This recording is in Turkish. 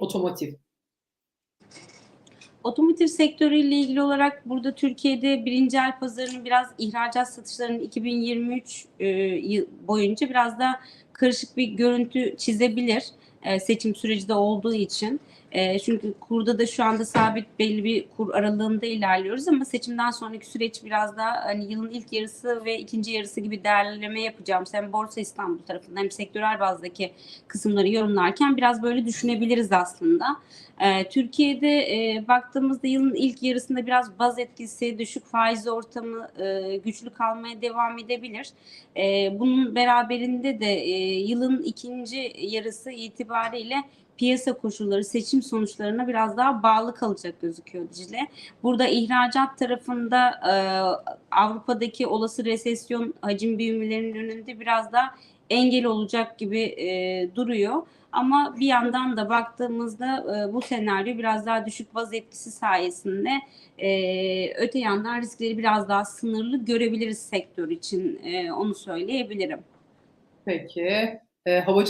Otomotiv. Otomotiv sektörüyle ilgili olarak burada Türkiye'de birinci el pazarının biraz ihracat satışlarının 2023 e, boyunca biraz da karışık bir görüntü çizebilir e, seçim süreci de olduğu için. E, çünkü kurda da şu anda sabit belli bir kur aralığında ilerliyoruz ama seçimden sonraki süreç biraz daha hani yılın ilk yarısı ve ikinci yarısı gibi değerleme yapacağım. Hem Borsa İstanbul tarafından hem sektörel bazdaki kısımları yorumlarken biraz böyle düşünebiliriz aslında. Ee, Türkiye'de e, baktığımızda yılın ilk yarısında biraz baz etkisi, düşük faiz ortamı e, güçlü kalmaya devam edebilir. E, bunun beraberinde de e, yılın ikinci yarısı itibariyle piyasa koşulları seçim sonuçlarına biraz daha bağlı kalacak gözüküyor Dicle. Burada ihracat tarafında e, Avrupa'daki olası resesyon hacim büyümelerinin önünde biraz daha engel olacak gibi e, duruyor. Ama bir yandan da baktığımızda e, bu senaryo biraz daha düşük baz etkisi sayesinde e, öte yandan riskleri biraz daha sınırlı görebiliriz sektör için. E, onu söyleyebilirim. Peki. E, havacılık